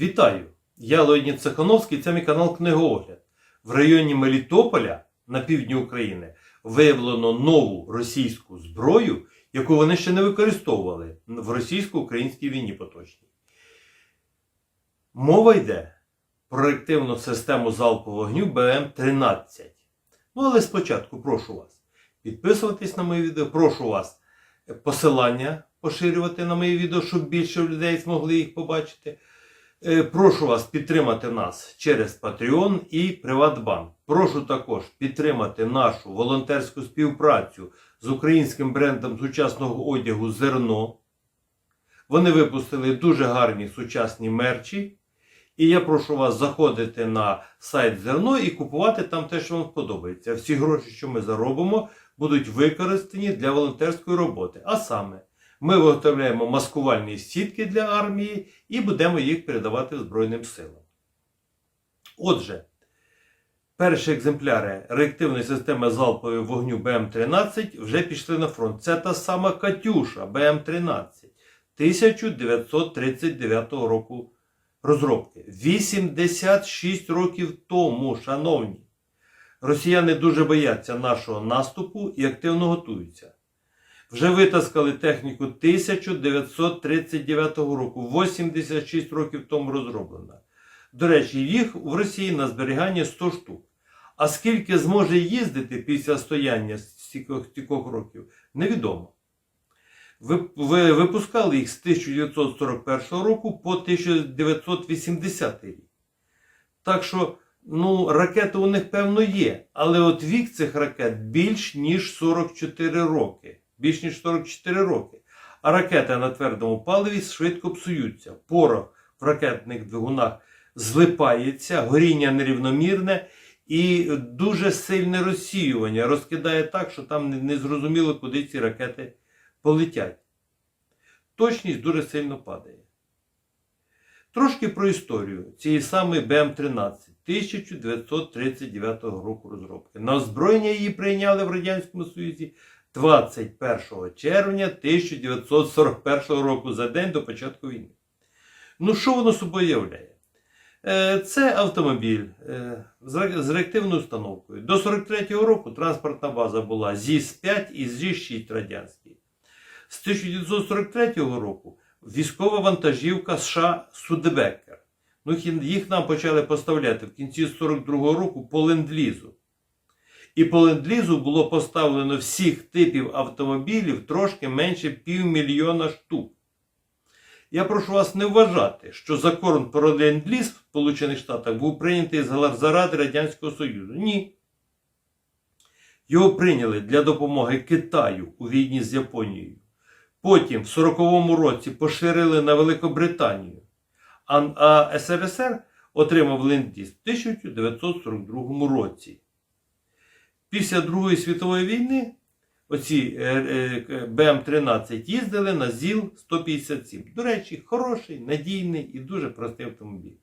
Вітаю! Я Леонід Цехановський, це мій канал Книгоогляд. В районі Мелітополя на півдні України виявлено нову російську зброю, яку вони ще не використовували в російсько-українській війні поточній. Мова йде про реактивну систему залпового вогню БМ-13. Ну, але спочатку прошу вас підписуватись на мої відео, прошу вас посилання поширювати на мої відео, щоб більше людей змогли їх побачити. Е, Прошу вас підтримати нас через Patreon і Приватбанк. Прошу також підтримати нашу волонтерську співпрацю з українським брендом сучасного одягу Зерно. Вони випустили дуже гарні сучасні мерчі. І я прошу вас заходити на сайт Зерно і купувати там те, що вам сподобається. Всі гроші, що ми заробимо, будуть використані для волонтерської роботи. А саме, ми виготовляємо маскувальні сітки для армії і будемо їх передавати Збройним силам. Отже, перші екземпляри реактивної системи залпового вогню БМ-13 вже пішли на фронт. Це та сама Катюша БМ-13 1939 року розробки. 86 років тому, шановні. Росіяни дуже бояться нашого наступу і активно готуються. Вже витаскали техніку 1939 року, 86 років тому розроблена. До речі, їх в Росії на зберігання 100 штук. А скільки зможе їздити після стояння стількох років, невідомо. Ви- ви- Випускали їх з 1941 року по 1980 рік. Так що, ну, ракети у них певно є, але от вік цих ракет більш ніж 44 роки. Більш ніж 44 роки. А ракети на твердому паливі швидко псуються. Порох в ракетних двигунах злипається, горіння нерівномірне і дуже сильне розсіювання розкидає так, що там не- зрозуміло, куди ці ракети полетять. Точність дуже сильно падає. Трошки про історію цієї самої БМ-13 1939 року розробки. На озброєння її прийняли в Радянському Союзі 21 червня 1941 року за день до початку війни. Ну, що воно собою являє? Е, Це автомобіль е, з реактивною установкою. До 43-го року транспортна база була ЗІС-5 і ЗІС-6 радянський. З 1943 року військова вантажівка США Судебекер. Ну, їх- їх нам почали поставляти в кінці 42-го року по ленд-лізу. І по ленд-лізу було поставлено всіх типів автомобілів трошки менше півмільйона штук. Я прошу вас не вважати, що закон про ленд-ліз в Сполучених Штатах був прийнятий заради Радянського Союзу. Ні. Його прийняли для допомоги Китаю у війні з Японією. Потім в 40-му році поширили на Великобританію. А СРСР отримав ленд-ліз в 1942 році. Після Другої світової війни оці е, е, БМ-13 їздили на ЗІЛ-157. До речі, хороший, надійний і дуже простий автомобіль.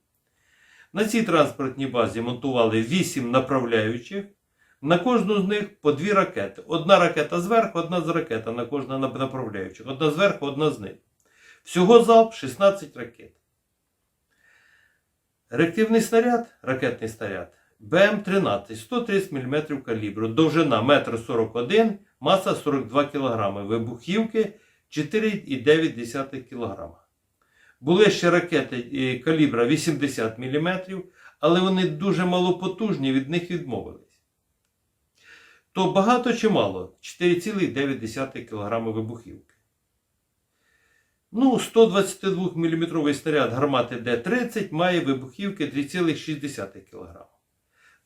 На цій транспортній базі монтували 8 направляючих. На кожну з них по дві ракети. Одна ракета зверху, одна з ракета на кожна нап- направляючих. Одна зверху, одна знизу. Всього залп 16 ракет. Реактивний снаряд, ракетний снаряд БМ-13, 130 мм калібру, довжина 1,41 м, маса 42 кг, вибухівки 4,9 кг. Були ще ракети е, калібра 80 мм, але вони дуже малопотужні, від них відмовились. То багато чи мало? 4,9 кг вибухівки. Ну, 122 мм снаряд гармати Д-30 має вибухівки 3,6 кг.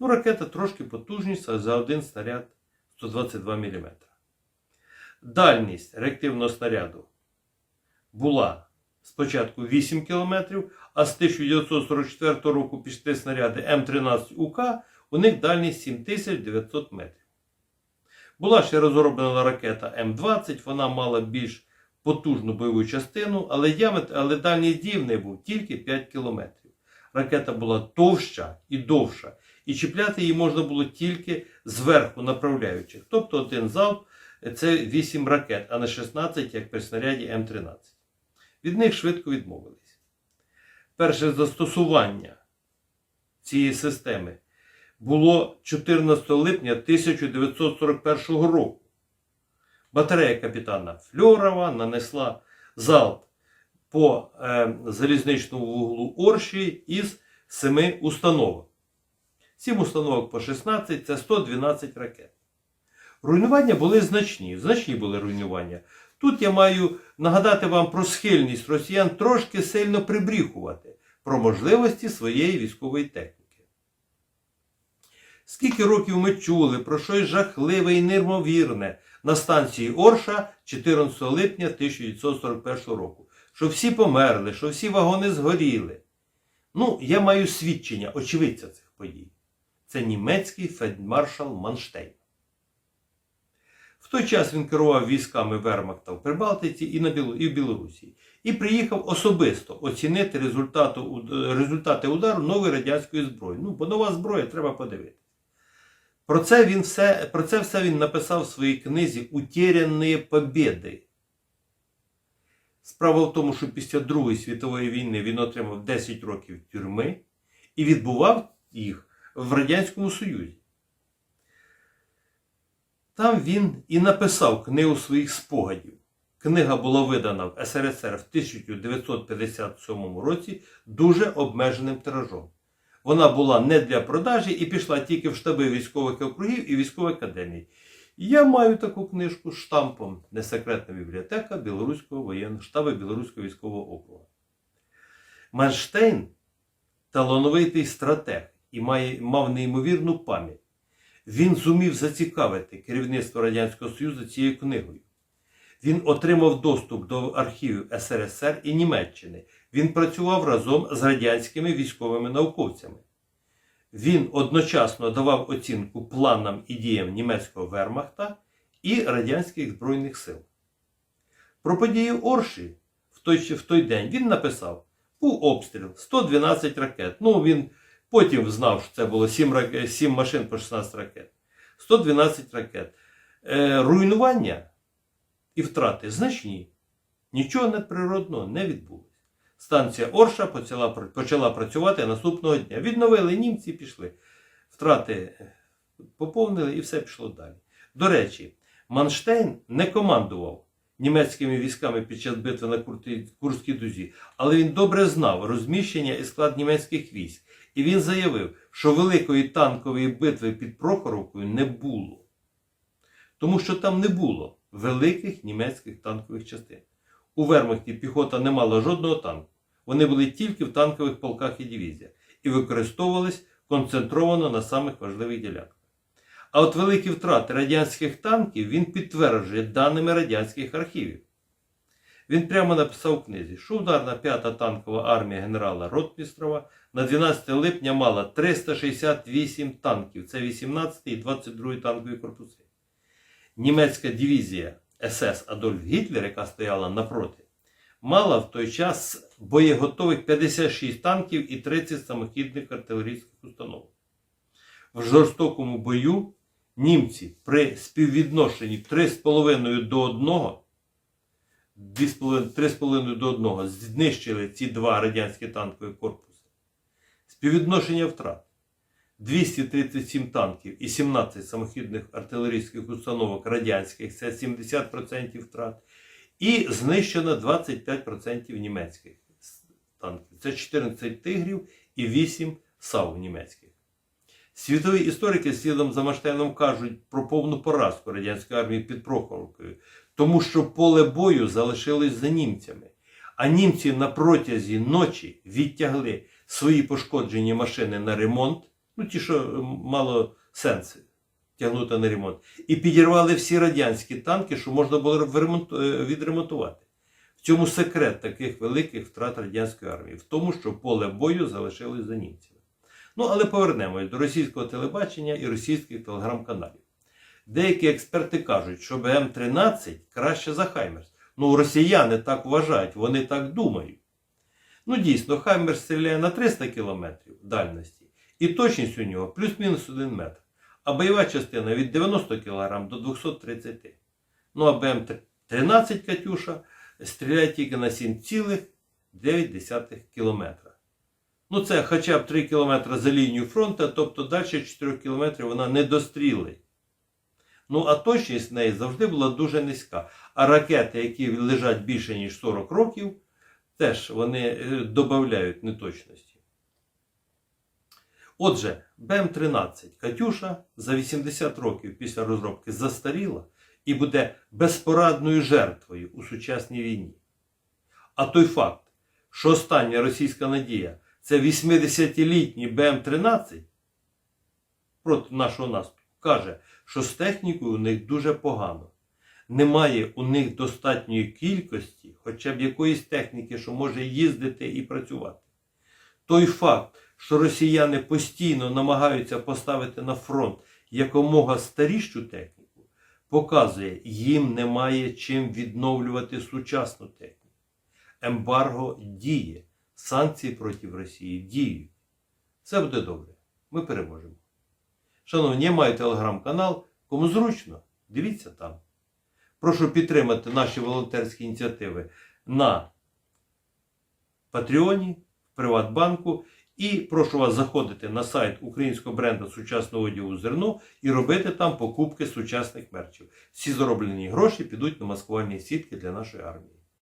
Ну, ракета трошки потужніша за один снаряд 122 мм. Дальність реактивного снаряду була спочатку 8 км, а з 1944 року пішли снаряди М13УК, у них дальність 7900 метрів. Була ще розроблена ракета М20, вона мала більш потужну бойову частину, але, діаметр, але дальність дії в неї був тільки 5 кілометрів. Ракета була товща і довша, і чіпляти її можна було тільки зверху направляючих. Тобто один залп це 8 ракет, а не 16, як при снаряді М13. Від них швидко відмовились. перше застосування цієї системи було 14 липня 1941 року. Батарея капітана Фльорова нанесла залп по е, залізничному вуглу Орші із семи установок. Сім установок по 16 це 112 ракет. Руйнування були значні, значні були руйнування. Тут я маю нагадати вам про схильність росіян трошки сильно прибріхувати про можливості своєї військової техніки. Скільки років ми чули про щось жахливе і неймовірне на станції Орша 14 липня 1941 року, що всі померли, що всі вагони згоріли. Ну, я маю свідчення очевидця цих подій. Це німецький фельдмаршал Манштейн. В той час він керував військами Вермахта в Прибалтиці і, на Біло... і в Білорусі. І приїхав особисто оцінити результату... результати удару нової радянської зброї. Ну, бо нова зброя треба подивитися. Про це, він все... Про це все він написав в своїй книзі «Утеряні побєди». Справа в тому, що після Другої світової війни він отримав 10 років тюрми і відбував їх в Радянському Союзі. Там він і написав книгу своїх спогадів. Книга була видана в СРСР в 1957 році дуже обмеженим тиражом. Вона була не для продажі і пішла тільки в штаби військових округів і військових академій. Я маю таку книжку з штампом Несекретна бібліотека Білоруського воєнного штабу Білоруського військового округу. Манштейн талановитий стратег і має, мав неймовірну пам'ять. Він зумів зацікавити керівництво Радянського Союзу цією книгою. Він отримав доступ до архівів СРСР і Німеччини. Він працював разом з радянськими військовими науковцями. Він одночасно давав оцінку планам і діям німецького вермахта і радянських Збройних сил. Про події Орші в той, в той день він написав: був обстріл 112 ракет. Ну, він потім знав, що це було 7, рак- 7 машин по 16 ракет. 112 ракет. Е, руйнування і втрати значні. Нічого надприродного не відбулося. Станція Орша почала, почала працювати наступного дня. Відновили німці пішли. Втрати е, поповнили і все пішло далі. До речі, Манштейн не командував німецькими військами під час битви на Курській дузі, але він добре знав розміщення і склад німецьких військ. І він заявив, що великої танкової битви під Прохоровкою не було. Тому що там не було великих німецьких танкових частин. У Вермахті піхота не мала жодного танку. Вони були тільки в танкових полках і дивізіях і використовувались концентровано на самих важливих ділянках. А от великі втрати радянських танків він підтверджує даними радянських архівів. Він прямо написав у книзі, що ударна 5-та танкова армія генерала Ротмістрова на 12 липня мала 368 танків. Це 18 і 22 танкові корпуси. Німецька дивізія СС Адольф Гітлер, яка стояла напроти, мала в той час боєготових 56 танків і 30 самохідних артилерійських установок. В жорстокому бою німці при співвідношенні 3,5 до 1, 3,5 до 1 знищили ці два радянські танкові корпуси. Співвідношення втрат 237 танків і 17 самохідних артилерійських установок радянських це 70% втрат. І знищено 25% німецьких танків. Це 14 тигрів і 8 САУ німецьких. Світові історики слідом за Маштейном кажуть про повну поразку радянської армії під Прохоровкою, тому що поле бою залишилось за німцями. А німці на протязі ночі відтягли свої пошкоджені машини на ремонт, ну ті, що мало сенсу тягнути на ремонт, і підірвали всі радянські танки, що можна було е, відремонтувати. В цьому секрет таких великих втрат радянської армії, в тому, що поле бою залишилось за німцями. Ну, але повернемось до російського телебачення і російських телеграм-каналів. Деякі експерти кажуть, що БМ-13 краще за Хаймерс. Ну, росіяни так вважають, вони так думають. Ну, дійсно, Хаймерс стріляє на 300 км дальності, і точність у нього плюс-мінус 1 метр, а бойова частина від 90 кг до 230 Ну, а БМ-13 Катюша стріляє тільки на 7,9 км. Ну, це хоча б 3 кілометри за лінією фронту, тобто далі 4 кілометрів вона не дострілить. Ну, а точність в неї завжди була дуже низька. А ракети, які лежать більше, ніж 40 років, теж вони е, додають неточності. Отже, БМ-13 Катюша за 80 років після розробки застаріла і буде безпорадною жертвою у сучасній війні. А той факт, що остання російська надія це 80-літній БМ-13 проти нашого наступу, каже, що з технікою у них дуже погано. Немає у них достатньої кількості, хоча б якоїсь техніки, що може їздити і працювати. Той факт, що росіяни постійно намагаються поставити на фронт якомога старішу техніку, показує, їм немає чим відновлювати сучасну техніку. Ембарго діє, санкції проти Росії діють. Все буде добре. Ми переможемо. Шановні, я маю телеграм-канал. Кому зручно, дивіться там. Прошу підтримати наші волонтерські ініціативи на Патреоні, в Приватбанку. І прошу вас заходити на сайт українського бренду сучасного одягу зерно і робити там покупки сучасних мерчів. Всі зароблені гроші підуть на маскувальні сітки для нашої армії.